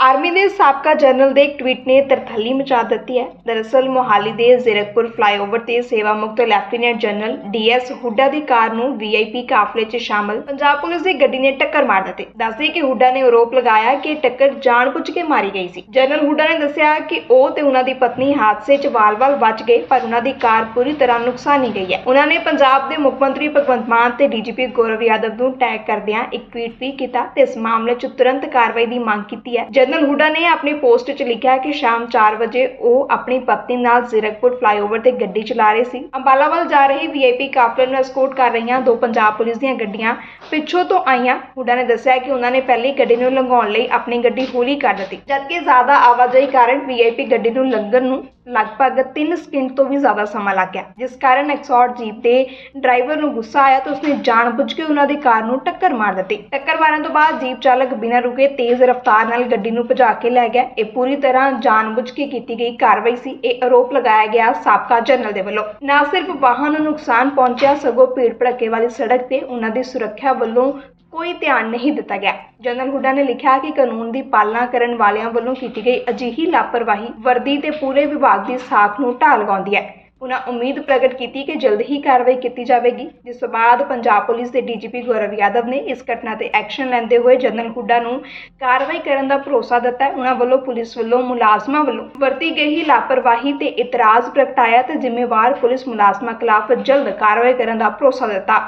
Army ਦੇ ਸਾਬਕਾ general ਦੇ ਇੱਕ ਟਵੀਟ ਨੇ ਤਰਥੱਲੀ ਮਚਾ ਦਿੱਤੀ ਹੈ। ਦਰਅਸਲ, ਮੋਹਾਲੀ ਦੇ ਜ਼ੀਰਕਪੁਰ ਫਲਾਈਓਵਰ ਤੇ ਸੇਵਾ ਮੁਕਤ ਲੈਫਟੀਨੈਂਟ ਜਨਰਲ ਡੀਐਸ ਹੁੱਡਾ ਦੀ ਕਾਰ ਨੂੰ ਵੀਆਈਪੀ ਕਾਫਲੇ 'ਚ ਸ਼ਾਮਲ ਪੰਜਾਬ ਪੁਲਿਸ ਦੀ ਗੱਡੀ ਨੇ ਟੱਕਰ ਮਾਰ ਦਿੱਤੀ। ਦੱਸਦੇ ਕਿ ਹੁੱਡਾ ਨੇ ਆਰੋਪ ਲਗਾਇਆ ਕਿ ਟੱਕਰ ਜਾਣਬੁੱਝ ਕੇ ਮਾਰੀ ਗਈ ਸੀ। ਜਨਰਲ ਹੁੱਡਾ ਨੇ ਦੱਸਿਆ ਕਿ ਉਹ ਤੇ ਉਹਨਾਂ ਦੀ ਪਤਨੀ ਹਾਦਸੇ 'ਚ ਵਾਲ-ਵਾਲ ਬਚ ਗਏ, ਪਰ ਉਹਨਾਂ ਦੀ ਕਾਰ ਪੂਰੀ ਤਰ੍ਹਾਂ ਨੁਕਸਾਨੀ ਗਈ ਹੈ। ਉਹਨਾਂ ਨੇ ਪੰਜਾਬ ਦੇ ਮੁੱਖ ਮੰਤਰੀ ਭਗਵੰਤ ਮਾਨ ਤੇ ਡੀਜੀਪੀ ਗੌਰਵ ਯਾਦਵ ਨੂੰ ਟੈਗ ਕਰਦਿਆਂ ਇੱਕ ਟਵੀਟ ਵੀ ਕੀਤਾ ਤੇ ਇਸ ਮਾਮਲੇ 'ਚ ਤੁਰੰਤ ਕਾਰਵਾਈ ਦੀ ਮੰਗ ਕੀਤੀ ਹੈ। ਜਨਰਲ ਹੁੱਡਾ ਨੇ ਆਪਣੀ ਪੋਸਟ 'ਚ ਲਿਖਿਆ ਕਿ ਸ਼ਾਮ 4 ਵਜੇ ਉਹ ਆਪਣੀ ਪਤਨੀ ਨਾਲ ਜ਼ੀਰਕਪੁਰ ਫਲਾਈਓਵਰ ਤੇ ਗੱਡੀ ਚਲਾ ਰਹੇ ਸੀ। ਅੰਬਾਲਾ ਵੱਲ ਜਾ ਰਹੀ ਵੀਆਈਪੀ ਕਾਫਲੇ ਨੂੰ ਐਸਕੋਰਟ ਕਰ ਰਹੀਆਂ ਦੋ ਪੰਜਾਬ ਪੁਲਿਸ ਦੀਆਂ ਗੱਡੀਆਂ ਪਿੱਛੋਂ ਤੋਂ ਆਈਆਂ। ਹੁੱਡਾ ਨੇ ਦੱਸਿਆ ਕਿ ਉਹਨਾਂ ਨੇ ਪਹਿਲੀ ਗੱਡੀ ਨੂੰ ਲੰਘਾਉਣ ਲਈ ਆਪਣੀ ਗੱਡੀ ਹੌਲੀ ਕਰ ਦਿੱਤੀ। ਜਦਕਿ ਜ਼ਿਆਦਾ ਆਵਾਜਾਈ ਕਾਰਨ ਵੀਆਈਪੀ ਗੱਡੀ ਨੂੰ ਲੰਘਣ ਨੂੰ ਲਗਭਗ 3 ਸਕਿੰਟ ਤੋਂ ਵੀ ਜ਼ਿਆਦਾ ਸਮਾਂ ਲੱਗ ਗਿਆ। ਜਿਸ ਕਾਰਨ ਐਕਸੌਟ ਜੀਪ ਦੇ ਡਰਾਈਵਰ ਨੂੰ ਗੁੱਸਾ ਆਇਆ ਤੇ ਉਸਨੇ ਜਾਣਬੁੱਝ ਕੇ ਉਹਨਾਂ ਦੀ ਕਾਰ ਨੂੰ ਟੱਕਰ ਮਾਰ ਦਿੱਤੀ। ਟੱਕਰ ਮਾਰਨ ਤੋਂ ਬਾਅਦ ਜੀਪ ਚਾਲਕ ਬਿਨਾਂ ਰੁਕੇ ਤੇਜ਼ ਰਫ਼ਤਾਰ ਨਾਲ ਗੱਡੀ ਨੂੰ ਭਜਾ ਕੇ ਲੈ ਗਿਆ। ਇਹ ਪੂਰੀ ਤਰ੍ਹਾਂ ਜਾਣਬੁੱਝ ਕੇ ਕੀਤੀ ਗਈ ਕਾਰਵਾਈ ਸੀ। ਇਹ ਆਰੋਪ ਲਗਾਇਆ ਗਿਆ ਸਾਬਕਾ ਜਨਰਲ ਦੇ ਵੱਲੋਂ। ਨਾ ਸਿਰਫ ਵਾਹਨ ਨੂੰ ਨੁਕਸਾਨ ਪਹੁੰਚਿਆ, ਸਗੋਂ ਭੀੜ ਭੜੱਕੇ ਵਾਲੀ ਸੜਕ ਤੇ ਉਹਨਾਂ ਦੀ ਸੁਰੱਖਿਆ ਵੱਲੋਂ ਕੋਈ ਧਿਆਨ ਨਹੀਂ ਦਿੱਤਾ ਗਿਆ। ਜਨਰਲ ਹੁੱਡਾ ਨੇ ਲਿਖਿਆ ਕਿ ਕਾਨੂੰਨ ਦੀ ਪਾਲਣਾ ਕਰਨ ਵਾਲਿਆਂ ਵੱਲੋਂ ਕੀਤੀ ਗਈ ਅਜਿਹੀ ਲਾਪਰਵਾਹੀ ਵਰਦੀ ਤੇ ਪੂਰੇ ਵਿਭਾਗ ਦੀ ਸਾਖ ਨੂੰ ਢਾਹ ਲਗਾਉਂਦੀ ਹੈ। ਉਹਨਾਂ ਉਮੀਦ ਪ੍ਰਗਟ ਕੀਤੀ ਕਿ ਜਲਦ ਹੀ ਕਾਰਵਾਈ ਕੀਤੀ ਜਾਵੇਗੀ। ਜਿਸ ਤੋਂ ਬਾਅਦ ਪੰਜਾਬ ਪੁਲਿਸ ਦੇ ਡੀਜੀਪੀ ਗੌਰਵ ਯਾਦਵ ਨੇ ਇਸ ਘਟਨਾ ਤੇ ਐਕਸ਼ਨ ਲੈਂਦੇ ਹੋਏ ਜਨਰਲ ਹੁੱਡਾ ਨੂੰ ਕਾਰਵਾਈ ਕਰਨ ਦਾ ਭਰੋਸਾ ਦਿੱਤਾ। ਉਹਨਾਂ ਵੱਲੋਂ ਪੁਲਿਸ ਵੱਲੋਂ ਮੁਲਾਜ਼ਮਾਂ ਵੱਲੋਂ ਵਰਤੀ ਗਈ ਲਾਪਰਵਾਹੀ ਤੇ ਇਤਰਾਜ਼ ਪ੍ਰਗਟਾਇਆ ਤੇ ਜ਼ਿੰਮੇਵਾਰ ਪੁਲਿਸ ਮੁਲਾਜ਼ਮਾਂ ਖਿਲਾਫ ਜਲਦ ਕਾਰਵਾਈ ਕਰਨ ਦਾ ਭਰੋਸਾ ਦਿੱਤਾ।